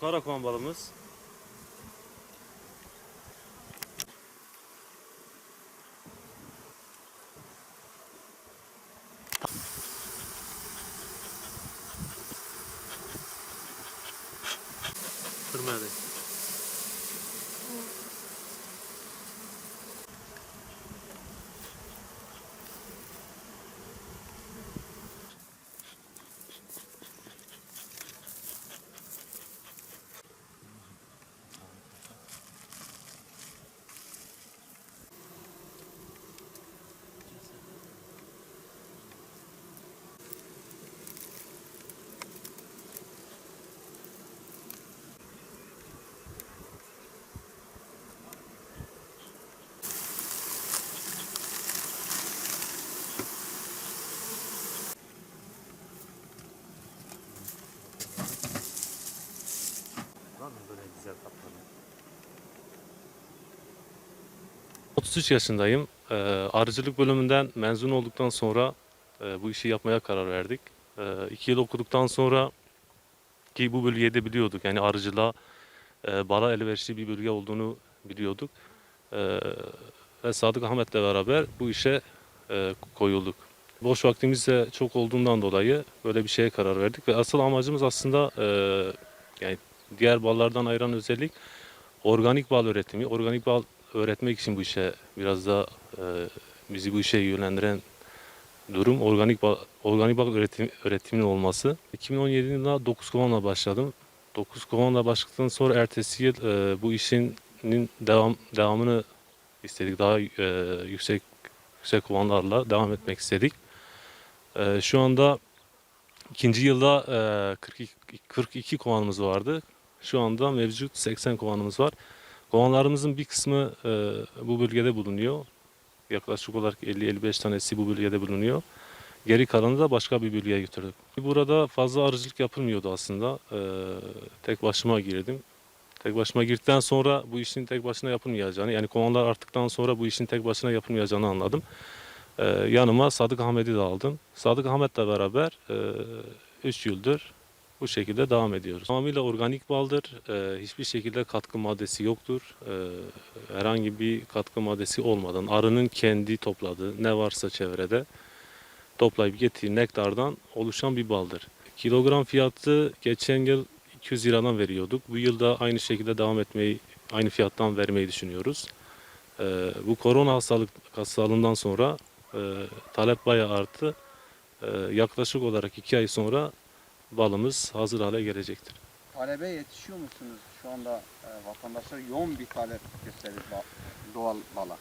Karakovan balımız. Kırmaya 33 yaşındayım. Ee, arıcılık bölümünden mezun olduktan sonra e, bu işi yapmaya karar verdik. 2 yıl okuduktan sonra ki bu bölgeyi de biliyorduk. Yani arıcılığa e, bala elverişli bir bölge olduğunu biliyorduk. E, ve Sadık Ahmet'le beraber bu işe e, koyulduk. Boş vaktimiz de çok olduğundan dolayı böyle bir şeye karar verdik ve asıl amacımız aslında e, yani diğer ballardan ayıran özellik organik bal üretimi. Organik bal öğretmek için bu işe biraz da e, bizi bu işe yönlendiren durum organik bal, organik bal üretim, üretiminin olması. 2017 yılında 9 kovanla başladım. 9 kovanla başladıktan sonra ertesi yıl e, bu işin devam devamını istedik. Daha e, yüksek yüksek kovanlarla devam etmek istedik. E, şu anda ikinci yılda e, 42, 42 kovanımız vardı. Şu anda mevcut 80 kovanımız var. Kovanlarımızın bir kısmı e, bu bölgede bulunuyor. Yaklaşık olarak 50-55 tanesi bu bölgede bulunuyor. Geri kalanı da başka bir bölgeye götürdük. Burada fazla arıcılık yapılmıyordu aslında. E, tek başıma girdim. Tek başıma girdikten sonra bu işin tek başına yapılmayacağını, yani kovanlar arttıktan sonra bu işin tek başına yapılmayacağını anladım. E, yanıma Sadık Ahmet'i de aldım. Sadık Ahmet'le beraber 3 yıldır bu şekilde devam ediyoruz. Tamamıyla organik baldır. Ee, hiçbir şekilde katkı maddesi yoktur. Ee, herhangi bir katkı maddesi olmadan arının kendi topladığı ne varsa çevrede toplayıp getirdiği nektardan oluşan bir baldır. Kilogram fiyatı geçen yıl 200 liradan veriyorduk. Bu yıl da aynı şekilde devam etmeyi, aynı fiyattan vermeyi düşünüyoruz. Ee, bu korona hastalık hastalığından sonra e, talep bayağı arttı. Ee, yaklaşık olarak 2 ay sonra balımız hazır hale gelecektir. Talebe yetişiyor musunuz? Şu anda e, vatandaşlar yoğun bir talep gösterir doğal bala.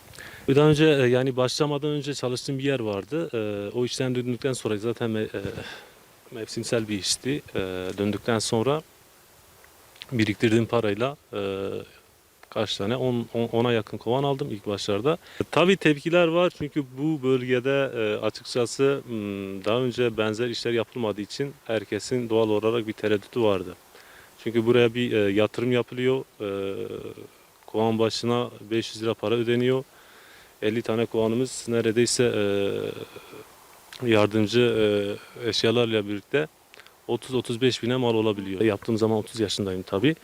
Daha önce e, yani başlamadan önce çalıştığım bir yer vardı. E, o işten döndükten sonra zaten me- e, mevsimsel bir işti. E, döndükten sonra biriktirdiğim parayla e, kaç tane 10 10'a yakın kovan aldım ilk başlarda. Tabii tepkiler var çünkü bu bölgede e, açıkçası m, daha önce benzer işler yapılmadığı için herkesin doğal olarak bir tereddütü vardı. Çünkü buraya bir e, yatırım yapılıyor. E, kovan başına 500 lira para ödeniyor. 50 tane kovanımız neredeyse yardımcı eşyalarla birlikte 30-35 bine mal olabiliyor. Yaptığım zaman 30 yaşındayım tabii.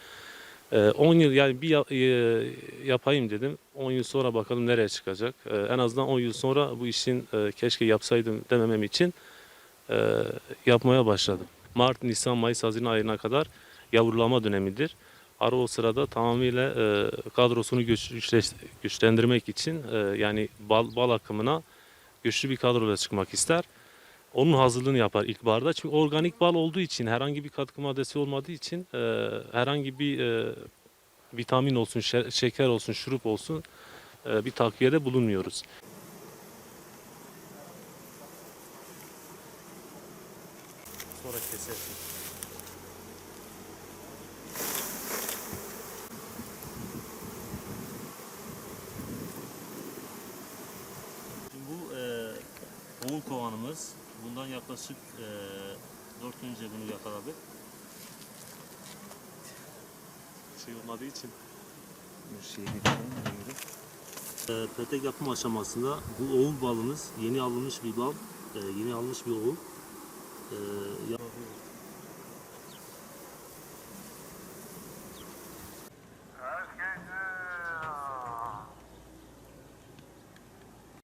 E, 10 yıl yani bir e, yapayım dedim. 10 yıl sonra bakalım nereye çıkacak. E, en azından 10 yıl sonra bu işin e, keşke yapsaydım dememem için e, yapmaya başladım. Mart, Nisan, Mayıs, Haziran ayına kadar yavrulama dönemidir. Arı o sırada tamamıyla kadrosunu güçlendirmek için yani bal, bal akımına güçlü bir kadroyla çıkmak ister. Onun hazırlığını yapar ilkbaharda. Çünkü organik bal olduğu için herhangi bir katkı maddesi olmadığı için e, herhangi bir e, vitamin olsun, şe- şeker olsun, şurup olsun e, bir takviyede bulunmuyoruz. Sonra kesersin. Bu e, 10 kovanımız. Bundan yaklaşık e, 4 gün önce bunu yakaladık. Şey olmadığı için e, petek yapım aşamasında bu oğul balımız yeni alınmış bir bal, e, yeni alınmış bir oğul. E,